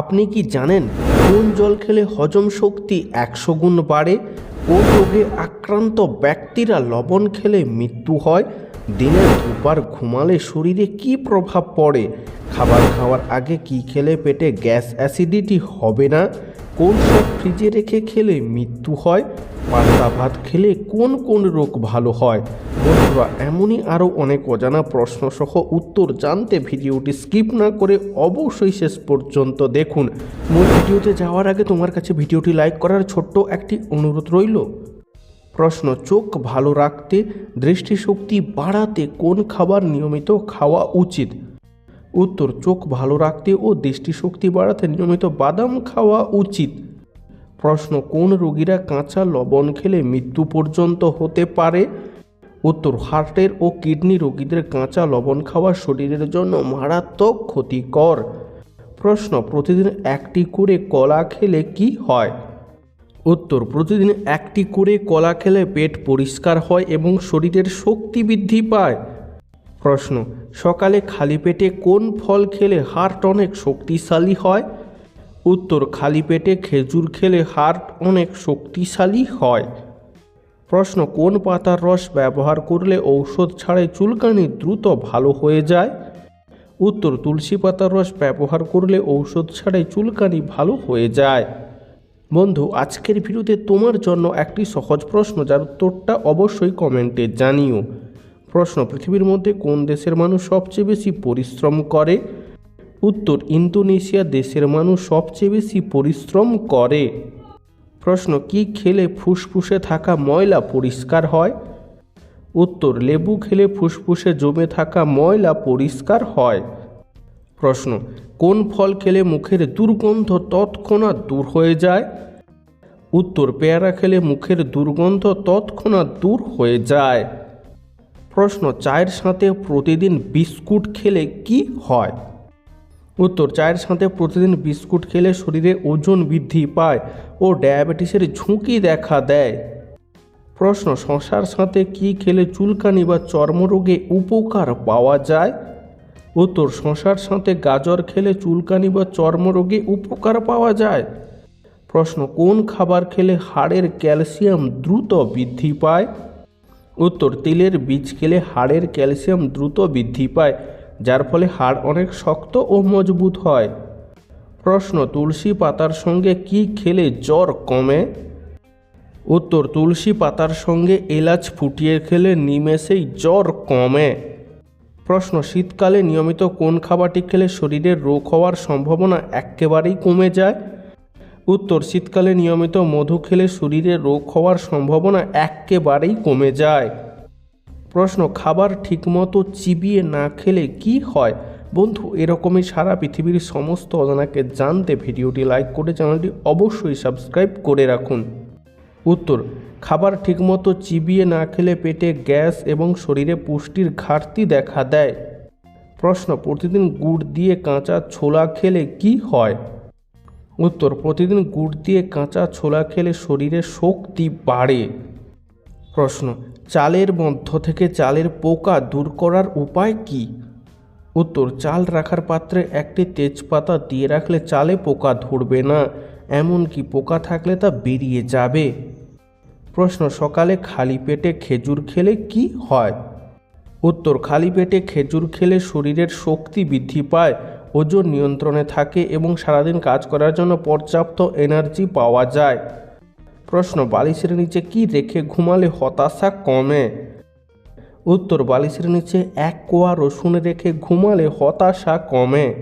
আপনি কি জানেন কোন জল খেলে হজম শক্তি একশো গুণ বাড়ে? কোন রোগে আক্রান্ত ব্যক্তিরা লবণ খেলে মৃত্যু হয়? দিনে দুবার ঘুমালে শরীরে কি প্রভাব পড়ে? খাবার খাওয়ার আগে কি খেলে পেটে গ্যাস অ্যাসিডিটি হবে না? কোন সব ফ্রিজে রেখে খেলে মৃত্যু হয়? পান্তা ভাত খেলে কোন কোন রোগ ভালো হয়? বন্ধুরা, এমনই আরও অনেক অজানা প্রশ্ন সহ উত্তর জানতে ভিডিওটি স্কিপ না করে অবশ্যই শেষ পর্যন্ত দেখুন। মূল ভিডিওতে যাওয়ার আগে তোমার কাছে ভিডিওটি লাইক করার ছোট্ট একটি অনুরোধ রইল। প্রশ্ন, চোখ ভালো রাখতে, দৃষ্টিশক্তি বাড়াতে কোন খাবার নিয়মিত খাওয়া উচিত? উত্তর, চোখ ভালো রাখতে ও দৃষ্টিশক্তি বাড়াতে নিয়মিত বাদাম খাওয়া উচিত। প্রশ্ন, কোন রোগীরা কাঁচা লবণ খেলে মৃত্যু পর্যন্ত হতে পারে? উত্তর, হার্টের ও কিডনি রোগীদের কাঁচা লবণ খাওয়া শরীরের জন্য মারাত্মক ক্ষতিকর। প্রশ্ন, প্রতিদিন একটি করে কলা খেলে কি হয়? উত্তর, প্রতিদিন একটি করে কলা খেলে পেট পরিষ্কার হয় এবং শরীরের শক্তি বৃদ্ধি পায়। প্রশ্ন, সকালে খালি পেটে কোন ফল খেলে হার্ট অনেক শক্তিশালী হয়? উত্তর খালি পেটে খেজুর খেলে হার্ট অনেক শক্তিশালী হয়। প্রশ্ন, কোন পাতার রস ব্যবহার করলে ঔষধ ছাড়াই চুলকানি দ্রুত ভালো হয়ে যায়? উত্তর, তুলসী পাতার রস ব্যবহার করলে ঔষধ ছাড়াই চুলকানি ভালো হয়ে যায়। বন্ধু, আজকের ভিডিওতে তোমার জন্য একটি সহজ প্রশ্ন, যার উত্তরটা অবশ্যই কমেন্টে জানিও। প্রশ্ন, পৃথিবীর মধ্যে কোন দেশের মানুষ সবচেয়ে বেশি পরিশ্রম করে? উত্তর, ইন্দোনেশিয়া দেশের মানুষ সবচেয়ে বেশি পরিশ্রম করে। প্রশ্ন, কি খেলে ফুসফুসে থাকা ময়লা পরিষ্কার হয়? উত্তর, লেবু খেলে ফুসফুসে জমে থাকা ময়লা পরিষ্কার হয়। প্রশ্ন, কোন ফল খেলে মুখের দুর্গন্ধ তৎক্ষণাৎ দূর হয়ে যায়? উত্তর, পেয়ারা খেলে মুখের দুর্গন্ধ তৎক্ষণাৎ দূর হয়ে যায়। প্রশ্ন, চায়ের সাথে প্রতিদিন বিস্কুট খেলে কি হয়? উত্তর, চায়ের সাথে প্রতিদিন বিস্কুট খেলে শরীরে ওজন বৃদ্ধি পায় ও ডায়াবেটিসের ঝুঁকি দেখা দেয়। প্রশ্ন, শশার সাথে কি খেলে চুলকানি বা চর্মরোগে উপকার পাওয়া যায়? উত্তর, শশার সাথে গাজর খেলে চুলকানি বা চর্মরোগে উপকার পাওয়া যায়। প্রশ্ন, কোন খাবার খেলে হাড়ের ক্যালসিয়াম দ্রুত বৃদ্ধি পায়? উত্তর, তিলের বীজ খেলে হাড়ের ক্যালসিয়াম দ্রুত বৃদ্ধি পায়। যার ফলে হাড় অনেক শক্ত ও মজবুত হয়। প্রশ্ন, তুলসী পাতার সঙ্গে কি খেলে জ্বর কমে? উত্তর, তুলসী পাতার সঙ্গে এলাচ ফুটিয়ে খেলে নিমেষেই জ্বর কমে। প্রশ্ন, শীতকালে নিয়মিত কোন খাবারটি খেলে শরীরের রোগ হওয়ার সম্ভাবনা একেবারেই কমে যায়? উত্তর, শীতকালে নিয়মিত মধু খেলে শরীরে রোগ হওয়ার সম্ভাবনা একেবারেই কমে যায়। প্রশ্ন, খাবার ঠিকমতো চিবিয়ে না খেলে কি হয়? বন্ধু, এরকমই সারা পৃথিবীর সমস্ত অজানাকে জানতে ভিডিওটি লাইক করে চ্যানেলটি অবশ্যই সাবস্ক্রাইব করে রাখুন। উত্তর, খাবার ঠিকমতো চিবিয়ে না খেলে পেটে গ্যাস এবং শরীরে পুষ্টির ঘাটতি দেখা দেয়। প্রশ্ন, প্রতিদিন গুড় দিয়ে কাঁচা ছোলা খেলে কি হয়? উত্তর, প্রতিদিন গুড় দিয়ে কাঁচা ছোলা খেলে শরীরে শক্তি বাড়ে। প্রশ্ন চালের মধ্য থেকে চালের পোকা দূর করার উপায় কি? উত্তর, চাল রাখার পাত্রে একটি তেজপাতা দিয়ে রাখলে চালে পোকা ধরবে না, এমনকি পোকা থাকলে তা বেরিয়ে যাবে। প্রশ্ন, সকালে খালি পেটে খেজুর খেলে কি হয়? উত্তর, খালি পেটে খেজুর খেলে শরীরের শক্তি বৃদ্ধি পায়, ওজন নিয়ন্ত্রণে থাকে এবং সারাদিন কাজ করার জন্য পর্যাপ্ত এনার্জি পাওয়া যায়। প্রশ্ন, বালিশের নিচে কি রেখে ঘুমালে হতাশা কমে? উত্তর, বালিশের নিচে এক কোয়া রসুন রেখে ঘুমালে হতাশা কমে।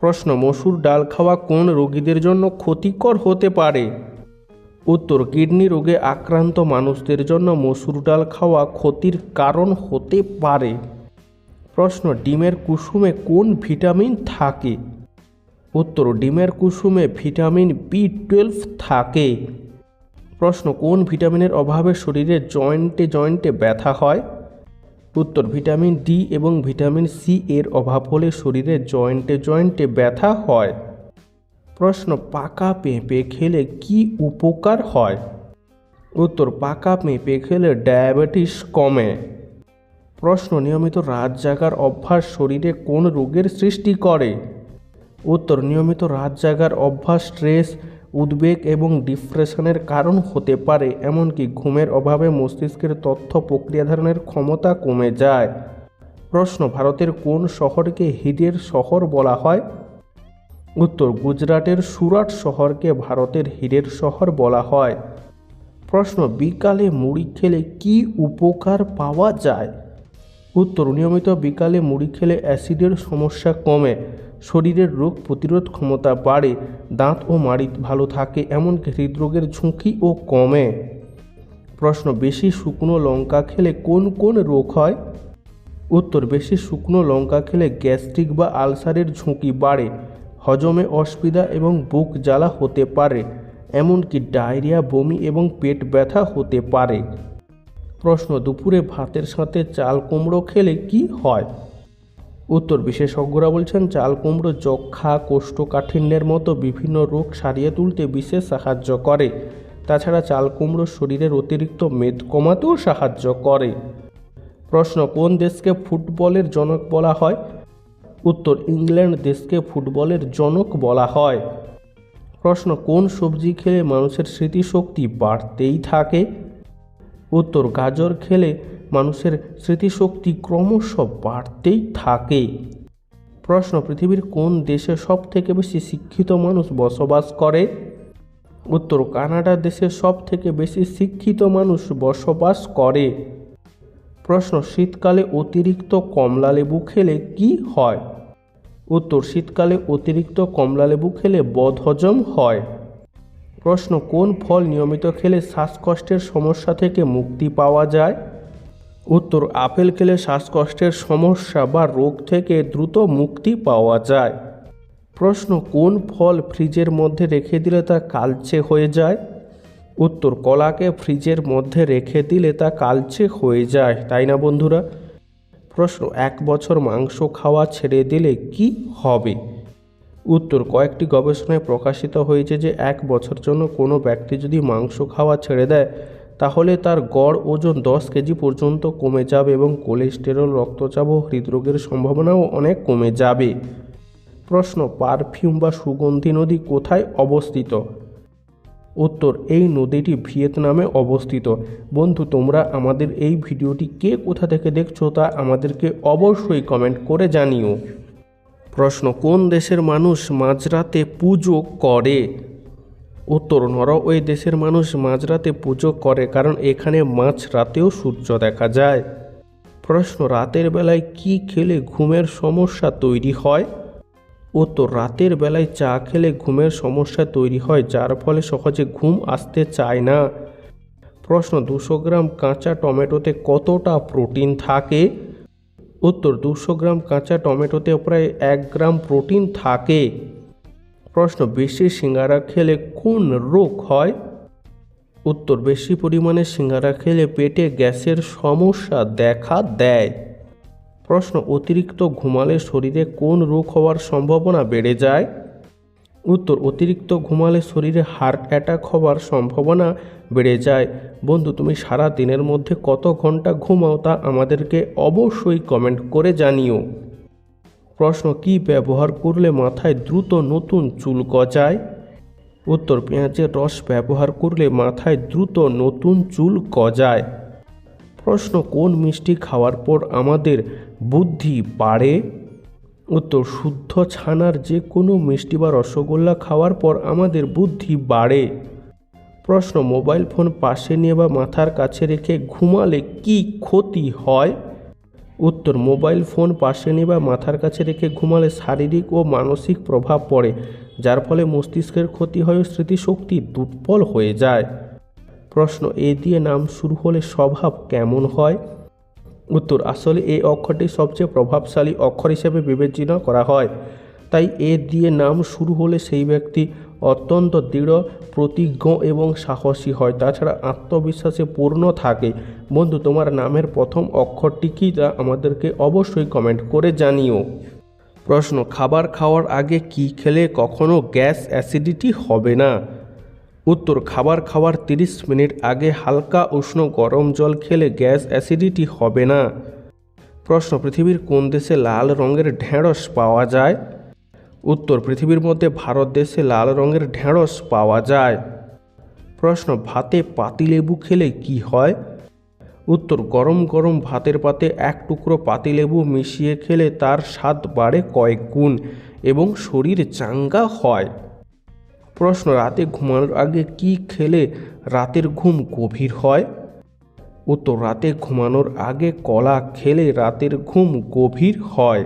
প্রশ্ন, মসুর ডাল খাওয়া কোন রোগীদের জন্য ক্ষতিকর হতে পারে? উত্তর, কিডনি রোগে আক্রান্ত মানুষদের জন্য মসুর ডাল খাওয়া ক্ষতির কারণ হতে পারে। প্রশ্ন, ডিমের কুসুমে কোন ভিটামিন থাকে? উত্তর, ডিমের কুসুমে ভিটামিন বি টুয়েলভ থাকে। প্রশ্ন, কোন ভিটামিনের অভাবে শরীরে জয়েন্টে জয়েন্টে ব্যথা হয়? উত্তর, ভিটামিন ডি এবং ভিটামিন সি এর অভাব হলে শরীরে জয়েন্টে জয়েন্টে ব্যথা হয়। প্রশ্ন, পাকা পেঁপে খেলে কি উপকার হয়? উত্তর, পাকা পেঁপে খেলে ডায়াবেটিস কমে। প্রশ্ন, নিয়মিত রাত জাগার অভ্যাস শরীরে কোন রোগের সৃষ্টি করে? উত্তর, নিয়মিত রাত জাগার অভ্যাস স্ট্রেস উদ্বেগ এবং ডিপ্রেশনের কারণ হতে পারে, এমনকি ঘুমের অভাবে মস্তিষ্কের তথ্য প্রক্রিয়াধারণের ক্ষমতা কমে যায়। প্রশ্ন, ভারতের কোন শহরকে হীরের শহর বলা হয়? উত্তর, গুজরাটের সুরাট শহরকে ভারতের হীরের শহর বলা হয়। প্রশ্ন, বিকালে মুড়ি খেলে কি উপকার পাওয়া যায়? উত্তর, নিয়মিত বিকালে মুড়ি খেলে অ্যাসিডের সমস্যা কমে। শরীরের রোগ প্রতিরোধ ক্ষমতা বাড়ে, দাঁত ও মাড়ি ভালো থাকে, এমনকি হৃদরোগের ঝুঁকিও কমে। প্রশ্ন, বেশি শুকনো লঙ্কা খেলে কোন কোন রোগ হয়? উত্তর, বেশি শুকনো লঙ্কা খেলে গ্যাস্ট্রিক বা আলসারের ঝুঁকি বাড়ে, হজমে অসুবিধা এবং বুক জ্বালা হতে পারে, এমনকি ডায়রিয়া, বমি এবং পেট ব্যথা হতে পারে। প্রশ্ন, দুপুরে ভাতের সাথে চাল কুমড়ো খেলে কি হয়? উত্তর বিশেষজ্ঞরা বলছেন, চাল, কুমড়ো, যক্ষা, কোষ্ঠকাঠিন্যের মতো বিভিন্ন রোগ সারিয়ে তুলতে বিশেষ সাহায্য করে। তাছাড়া চাল, কুমড়ো শরীরের অতিরিক্ত মেদ কমাতেও সাহায্য করে। প্রশ্ন, কোন দেশকে ফুটবলের জনক বলা হয়? উত্তর, ইংল্যান্ড দেশকে ফুটবলের জনক বলা হয়। প্রশ্ন, কোন সবজি খেলে মানুষের স্মৃতিশক্তি বাড়তেই থাকে? উত্তর, গাজর খেলে মানুষের স্মৃতিশক্তি ক্রমশ বাড়তেই থাকে। প্রশ্ন, পৃথিবীর কোন দেশে সব থেকে বেশি শিক্ষিত মানুষ বসবাস করে? উত্তর, কানাডা দেশে সব থেকে বেশি শিক্ষিত মানুষ বসবাস করে। প্রশ্ন, শীতকালে অতিরিক্ত কমলা লেবু খেলে কি হয়? উত্তর, শীতকালে অতিরিক্ত কমলা লেবু খেলে বদহজম হয়। প্রশ্ন, কোন ফল নিয়মিত খেলে শ্বাসকষ্টের সমস্যা থেকে মুক্তি পাওয়া যায়? উত্তর, আপেল খেলে শ্বাসকষ্টের সমস্যা বা রোগ থেকে দ্রুত মুক্তি পাওয়া যায়। প্রশ্ন, কোন ফল ফ্রিজের মধ্যে রেখে দিলে তা কালচে হয়ে যায়? উত্তর, কলাকে ফ্রিজের মধ্যে রেখে দিলে তা কালচে হয়ে যায়, তাই না বন্ধুরা? প্রশ্ন, এক বছর মাংস খাওয়া ছেড়ে দিলে কি হবে? উত্তর, কয়েকটি গবেষণায় প্রকাশিত হয়েছে যে এক বছর জন্য কোনো ব্যক্তি যদি মাংস খাওয়া ছেড়ে দেয় তাহলে তার গড় ওজন দশ কেজি পর্যন্ত কমে যাবে এবং কোলেস্টেরল রক্তচাপ ও হৃদরোগের সম্ভাবনাও অনেক কমে যাবে। প্রশ্ন, পারফিউম বা সুগন্ধি নদী কোথায় অবস্থিত? উত্তর, এই নদীটি ভিয়েতনামে অবস্থিত। বন্ধু, তোমরা আমাদের এই ভিডিওটি কে কোথা থেকে দেখছ তা আমাদেরকে অবশ্যই কমেন্ট করে জানিও। প্রশ্ন, কোন দেশের মানুষ মাঝরাতে পুজো করে? উত্তর ওই দেশের মানুষ মাঝরাতে পুজো করে কারণ এখানে মাঝ রাতেও সূর্য দেখা যায়। প্রশ্ন, রাতের বেলায় কি খেলে ঘুমের সমস্যা তৈরি হয়? উত্তর, রাতের বেলায় চা খেলে ঘুমের সমস্যা তৈরি হয়, যার ফলে সহজে ঘুম আসতে চায় না। প্রশ্ন, দুশো গ্রাম কাঁচা টমেটোতে কতটা প্রোটিন থাকে? উত্তর, দুশো গ্রাম কাঁচা টমেটোতে প্রায় এক গ্রাম প্রোটিন থাকে। প্রশ্ন, বেশি সিঙ্গারা খেলে কোন রোগ হয়? উত্তর, বেশি পরিমাণে সিঙ্গারা খেলে পেটে গ্যাসের সমস্যা দেখা দেয়। প্রশ্ন, অতিরিক্ত ঘুমালে শরীরে কোন রোগ হওয়ার সম্ভাবনা বেড়ে যায়? উত্তর, অতিরিক্ত ঘুমালে শরীরে হার্ট অ্যাটাক হওয়ার সম্ভাবনা বেড়ে যায়। বন্ধু, তুমি সারা দিনের মধ্যে কত ঘণ্টা ঘুমাও তা আমাদেরকে অবশ্যই কমেন্ট করে জানিও। প্রশ্ন, কি ব্যবহার করলে মাথায় দ্রুত নতুন চুল গজায়? উত্তর, পেঁয়াজের রস ব্যবহার করলে মাথায় দ্রুত নতুন চুল গজায়। প্রশ্ন, কোন মিষ্টি খাওয়ার পর আমাদের বুদ্ধি বাড়ে? উত্তর, শুদ্ধ ছানার যে কোনো মিষ্টি বা রসগোল্লা খাওয়ার পর আমাদের বুদ্ধি বাড়ে। প্রশ্ন, মোবাইল ফোন পাশে নিয়ে বা মাথার কাছে রেখে ঘুমালে কি ক্ষতি হয়? উত্তর, মোবাইল ফোন পাশে নিয়ে বা মাথার কাছে রেখে ঘুমালে শারীরিক ও মানসিক প্রভাব পড়ে, যার ফলে মস্তিষ্কের ক্ষতি হয় স্মৃতিশক্তি দুর্বল হয়ে যায়। প্রশ্ন, এ দিয়ে নাম শুরু হলে স্বভাব কেমন হয়? উত্তর, আসলে এই অক্ষরটি সবচেয়ে প্রভাবশালী অক্ষর হিসেবে বিবেচনা করা হয়। তাই এ দিয়ে নাম শুরু হলে সেই ব্যক্তি অত্যন্ত দৃঢ়, প্রতিজ্ঞ এবং সাহসী হয়। তাছাড়া আত্মবিশ্বাসে পূর্ণ থাকে। বন্ধু, তোমার নামের প্রথম অক্ষরটি কী তা আমাদেরকে অবশ্যই কমেন্ট করে জানিও। প্রশ্ন, খাবার খাওয়ার আগে কি খেলে কখনো গ্যাস অ্যাসিডিটি হবে না? উত্তর, খাবার খাওয়ার 30 মিনিট আগে হালকা উষ্ণ গরম জল খেলে গ্যাস অ্যাসিডিটি হবে না। প্রশ্ন, পৃথিবীর কোন দেশে লাল রঙের ঢেঁড়স পাওয়া যায়? উত্তর পৃথিবীর মধ্যে ভারত দেশে লাল রঙের ঢেঁড়স পাওয়া যায়। প্রশ্ন, ভাতে পাতিলেবু খেলে কি হয়? উত্তর, গরম গরম ভাতের পাতে এক টুকরো পাতিলেবু মিশিয়ে খেলে তার স্বাদ বাড়ে কয়েক গুণ এবং শরীর চাঙ্গা হয়। প্রশ্ন, রাতে ঘুমানোর আগে কি খেলে রাতের ঘুম গভীর হয়? উত্তর, রাতে ঘুমানোর আগে কলা খেলে রাতের ঘুম গভীর হয়।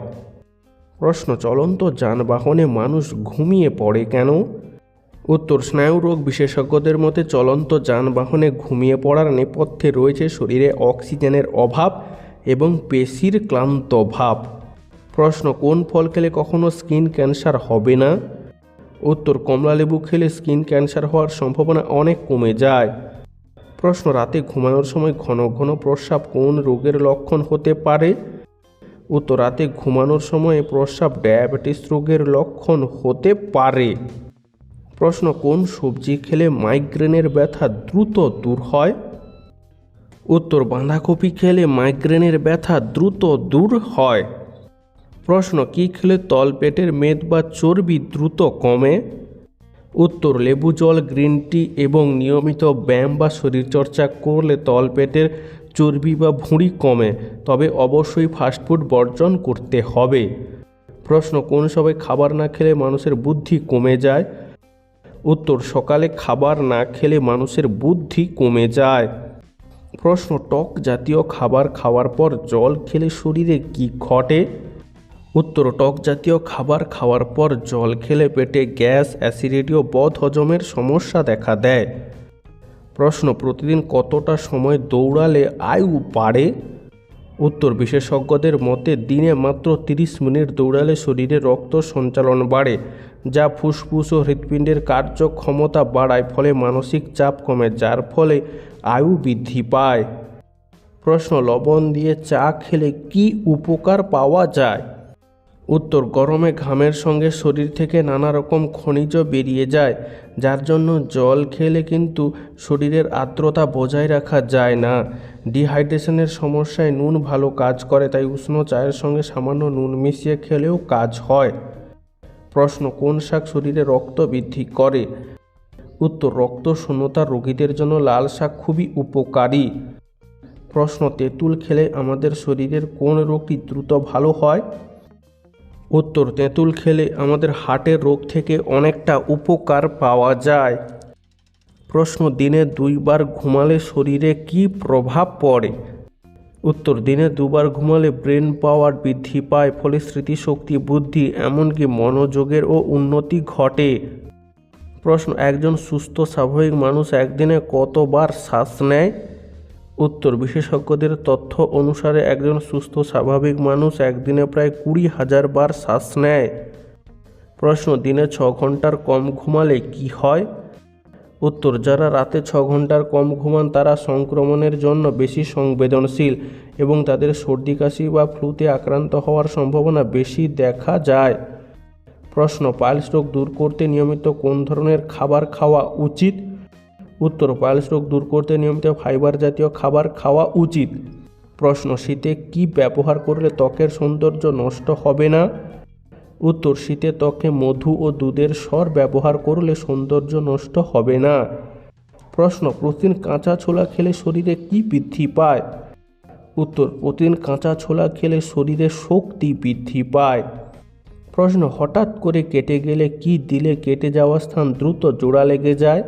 প্রশ্ন, চলন্ত যানবাহনে মানুষ ঘুমিয়ে পড়ে কেন? উত্তর স্নায়ুরোগ বিশেষজ্ঞদের মতে চলন্ত যানবাহনে ঘুমিয়ে পড়ার নেপথ্যে রয়েছে শরীরে অক্সিজেনের অভাব এবং পেশির ক্লান্ত ভাব। প্রশ্ন, কোন ফল খেলে কখনো স্কিন ক্যান্সার হবে না? উত্তর কমলালেবু খেলে স্কিন ক্যান্সার হওয়ার সম্ভাবনা অনেক কমে যায়। প্রশ্ন, রাতে ঘুমানোর সময় ঘন ঘন প্রস্রাব কোন রোগের লক্ষণ হতে পারে? উত্তর রাতে ঘুমানোর সময় প্রস্রাব ডায়াবেটিস রোগের লক্ষণ হতে পারে। প্রশ্ন, কোন সবজি খেলে মাইগ্রেনের ব্যথা দ্রুত দূর হয়? উত্তর, বাঁধাকপি খেলে মাইগ্রেনের ব্যথা দ্রুত দূর হয়। প্রশ্ন, কি খেলে তলপেটের মেদ বা চর্বি দ্রুত কমে? উত্তর, লেবু জল, গ্রিন টি এবং নিয়মিত ব্যায়াম বা শরীরচর্চা করলে তলপেটের চর্বি বা ভুঁড়ি কমে, তবে অবশ্যই ফাস্টফুড বর্জন করতে হবে। প্রশ্ন, কোন সময় খাবার না খেলে মানুষের বুদ্ধি কমে যায়? উত্তর, সকালে খাবার না খেলে মানুষের বুদ্ধি কমে যায়। প্রশ্ন, টক জাতীয় খাবার খাওয়ার পর জল খেলে শরীরে কি ঘটে? উত্তর, টক জাতীয় খাবার খাওয়ার পর জল খেলে পেটে গ্যাস, অ্যাসিডিটি ও বদ হজমের সমস্যা দেখা দেয়। প্রশ্ন, প্রতিদিন কতটা সময় দৌড়ালে আয়ু বাড়ে? উত্তর, বিশেষজ্ঞদের মতে দিনে মাত্র তিরিশ মিনিট দৌড়ালে শরীরে রক্ত সঞ্চালন বাড়ে, যা ফুসফুস ও হৃৎপিণ্ডের কার্যক্ষমতা বাড়ায়, ফলে মানসিক চাপ কমে, যার ফলে আয়ু বৃদ্ধি পায়। প্রশ্ন, লবণ দিয়ে চা খেলে কি উপকার পাওয়া যায়? উত্তর, গরমে ঘামের সঙ্গে শরীর থেকে নানা রকম খনিজ বেরিয়ে যায়, যার জন্য জল খেলে কিন্তু শরীরের আর্দ্রতা বজায় রাখা যায় না। ডিহাইড্রেশনের সমস্যায় নুন ভালো কাজ করে, তাই উষ্ণ চায়ের সঙ্গে সামান্য নুন মিশিয়ে খেলেও কাজ হয়। প্রশ্ন, কোন শাক শরীরে রক্ত বৃদ্ধি করে? উত্তর, রক্ত শূন্যতা রোগীদের জন্য লাল শাক খুবই উপকারী। প্রশ্ন, তেঁতুল খেলে আমাদের শরীরের কোন রোগটি দ্রুত ভালো হয়? উত্তর, তেঁতুল খেলে আমাদের হার্টের রোগ থেকে অনেকটা উপকার পাওয়া যায়। প্রশ্ন, দিনে দুইবার ঘুমালে শরীরে কি প্রভাব পড়ে? উত্তর, দিনে দুবার ঘুমালে ব্রেন পাওয়ার বৃদ্ধি পায়, ফলে স্মৃতিশক্তি, বুদ্ধি, এমনকি মনোযোগের ও উন্নতি ঘটে। প্রশ্ন, একজন সুস্থ, স্বাভাবিক মানুষ একদিনে কতবার শ্বাস নেয়? উত্তর, বিশেষজ্ঞদের তথ্য অনুসারে একজন সুস্থ, স্বাভাবিক মানুষ একদিনে প্রায় কুড়ি হাজার বার শ্বাস নেয়। প্রশ্ন, দিনে ছ ঘণ্টার কম ঘুমালে কি হয়? উত্তর, যারা রাতে ছ ঘণ্টার কম ঘুমান তারা সংক্রমণের জন্য বেশি সংবেদনশীল এবং তাদের সর্দি, কাশি বা ফ্লুতে আক্রান্ত হওয়ার সম্ভাবনা বেশি দেখা যায়। প্রশ্ন, পাইলস রোগ দূর করতে নিয়মিত কোন ধরনের খাবার খাওয়া উচিত? উত্তর পাইলস রোগ দূর করতে নিয়মিত ফাইবার জাতীয় খাবার খাওয়া উচিত। প্রশ্ন, শীতে কি ব্যবহার করলে ত্বকের সৌন্দর্য নষ্ট হবে না? উত্তর, শীতে ত্বকে মধু ও দুধের স্বর ব্যবহার করলে সৌন্দর্য নষ্ট হবে না। প্রশ্ন প্রতিদিন কাঁচা ছোলা খেলে শরীরে কি বৃদ্ধি পায়? উত্তর প্রতিদিন কাঁচা ছোলা খেলে শরীরে শক্তি বৃদ্ধি পায়। প্রশ্ন, হঠাৎ করে কেটে গেলে কি দিলে কেটে যাওয়া স্থান দ্রুত জোড়া লেগে যায়?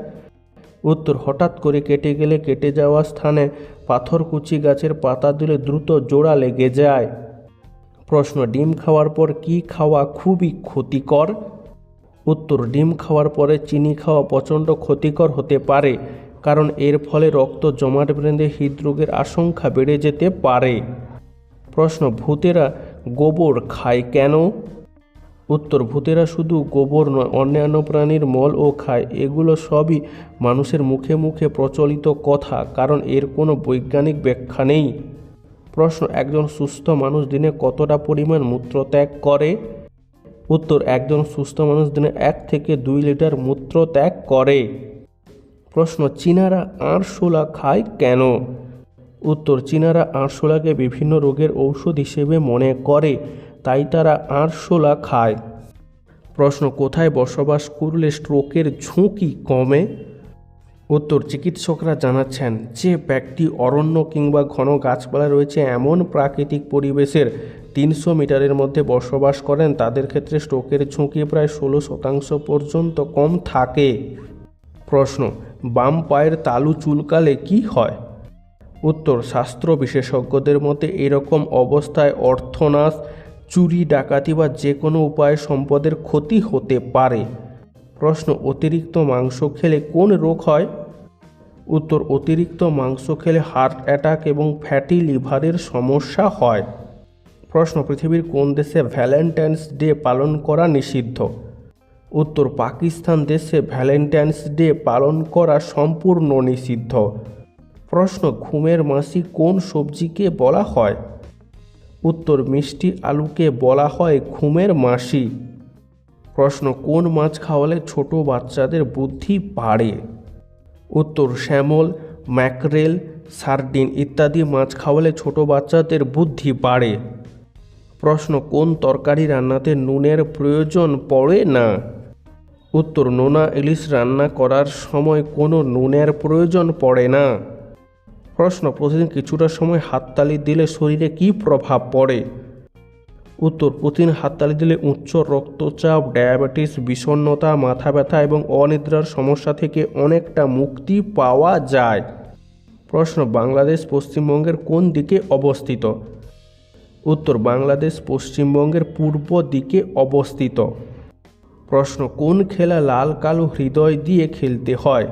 উত্তর, হঠাৎ করে কেটে গেলে কেটে যাওয়া স্থানে পাথরকুচি গাছের পাতা দিলে দ্রুত জোড়া লেগে যায়। প্রশ্ন, ডিম খাওয়ার পর কি খাওয়া খুবই ক্ষতিকর? উত্তর, ডিম খাওয়ার পরে চিনি খাওয়া প্রচণ্ড ক্ষতিকর হতে পারে, কারণ এর ফলে রক্ত জমাট বেঁধে হৃদরোগের আশঙ্কা বেড়ে যেতে পারে। প্রশ্ন, ভূতেরা গোবর খায় কেন? উত্তর, ভূতেরা শুধু গোবর নয়, অন্যান্য প্রাণীর মল ও খায়। এগুলো সবই মানুষের মুখে মুখে প্রচলিত কথা, কারণ এর কোনো বৈজ্ঞানিক ব্যাখ্যা নেই। প্রশ্ন, একজন সুস্থ মানুষ দিনে কতটা পরিমাণ মূত্র ত্যাগ করে? উত্তর, একজন সুস্থ মানুষ দিনে এক থেকে দুই লিটার মূত্র ত্যাগ করে। প্রশ্ন, চীনারা আরশোলা খায় কেন? উত্তর, চীনারা আরশোলাকে বিভিন্ন রোগের ঔষধ হিসেবে মনে করে। তাই তারা আরশোলা খায়। প্রশ্ন, কোথায় বসবাস করলে স্ট্রোকের ঝুঁকি কমে? উত্তর, চিকিৎসকরা জানাচ্ছেন, যে ব্যক্তি অরণ্য কিংবা ঘন গাছপালা রয়েছে, এমন প্রাকৃতিক পরিবেশের তিনশো মিটারের মধ্যে বসবাস করেন, তাদের ক্ষেত্রে স্ট্রোকের ঝুঁকি প্রায় ষোলো শতাংশ পর্যন্ত কম থাকে। প্রশ্ন, বাম পায়ের তালু চুলকালে কি হয়? উত্তর শাস্ত্র বিশেষজ্ঞদের মতে এরকম অবস্থায় অর্থনাশ চুরি, ডাকাতি বা যে কোনো উপায়ে সম্পদের ক্ষতি হতে পারে। প্রশ্ন, অতিরিক্ত মাংস খেলে কোন রোগ হয়? উত্তর, অতিরিক্ত মাংস খেলে হার্ট অ্যাটাক এবং ফ্যাটি লিভারের সমস্যা হয়। প্রশ্ন, পৃথিবীর কোন দেশে ভ্যালেন্টাইন্স ডে পালন করা নিষিদ্ধ? উত্তর, পাকিস্তান দেশে ভ্যালেন্টাইন্স ডে পালন করা সম্পূর্ণ নিষিদ্ধ। প্রশ্ন, ঘুমের মাসি কোন সবজিকে বলা হয়? উত্তর মিষ্টি আলুকে বলা হয় ঘুমের মাসি। প্রশ্ন, কোন মাছ খাওয়ালে ছোট বাচ্চাদের বুদ্ধি বাড়ে? উত্তর, শ্যামল, ম্যাকরেল, সার্ডিন ইত্যাদি মাছ খাওয়ালে ছোট বাচ্চাদের বুদ্ধি বাড়ে। প্রশ্ন, কোন তরকারি রান্নাতে নুনের প্রয়োজন পড়ে না? উত্তর, নোনা ইলিশ রান্না করার সময় কোনো নুনের প্রয়োজন পড়ে না। প্রশ্ন, প্রতিদিন কিছুটা সময় হাততালি দিলে শরীরে কী প্রভাব পড়ে? উত্তর, প্রতিদিন হাততালি দিলে উচ্চ রক্তচাপ, ডায়াবেটিস, বিষণ্ণতা, মাথা ব্যথা এবং অনিদ্রার সমস্যা থেকে অনেকটা মুক্তি পাওয়া যায়। প্রশ্ন, বাংলাদেশ পশ্চিমবঙ্গের কোন দিকে অবস্থিত? উত্তর, বাংলাদেশ পশ্চিমবঙ্গের পূর্ব দিকে অবস্থিত। প্রশ্ন, কোন খেলা লাল কালো হৃদয় দিয়ে খেলতে হয়?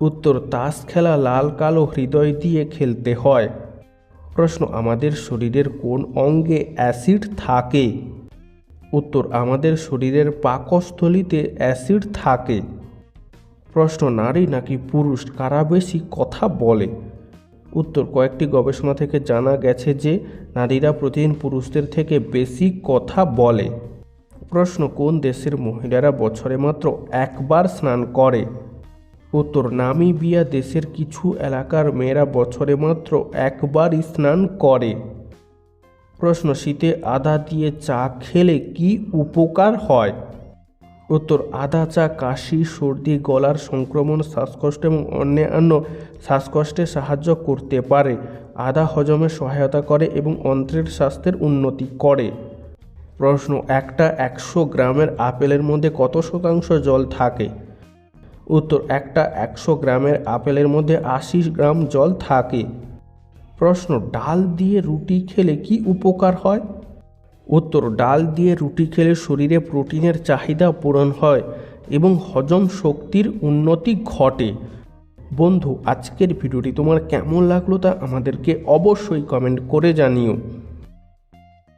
উত্তর তাস খেলা লাল কালো হৃদয় দিয়ে খেলতে হয়। প্রশ্ন, আমাদের শরীরের কোন অঙ্গে অ্যাসিড থাকে? উত্তর, আমাদের শরীরের পাকস্থলিতে অ্যাসিড থাকে। প্রশ্ন, নারী নাকি পুরুষ, কারা বেশি কথা বলে? উত্তর, কয়েকটি গবেষণা থেকে জানা গেছে যে নারীরা প্রতিদিন পুরুষদের থেকে বেশি কথা বলে। প্রশ্ন, কোন দেশের মহিলারা বছরে মাত্র একবার স্নান করে? উত্তর, নামিবিয়া দেশের কিছু এলাকার মেয়েরা বছরে মাত্র একবারই স্নান করে। প্রশ্ন, শীতে আদা দিয়ে চা খেলে কি উপকার হয়? উত্তর, আদা, চা, কাশি, সর্দি, গলার সংক্রমণ, শ্বাসকষ্ট এবং অন্যান্য শ্বাসকষ্টে সাহায্য করতে পারে। আদা হজমে সহায়তা করে এবং অন্ত্রের স্বাস্থ্যের উন্নতি করে। প্রশ্ন, একটা একশো গ্রামের আপেলের মধ্যে কত শতাংশ জল থাকে? উত্তর, একটা একশো গ্রামের আপেলের মধ্যে আশি গ্রাম জল থাকে। প্রশ্ন, ডাল দিয়ে রুটি খেলে কি উপকার হয়? উত্তর, ডাল দিয়ে রুটি খেলে শরীরে প্রোটিনের চাহিদা পূরণ হয় এবং হজম শক্তির উন্নতি ঘটে। বন্ধু, আজকের ভিডিওটি তোমার কেমন লাগল তা আমাদেরকে অবশ্যই কমেন্ট করে জানিও।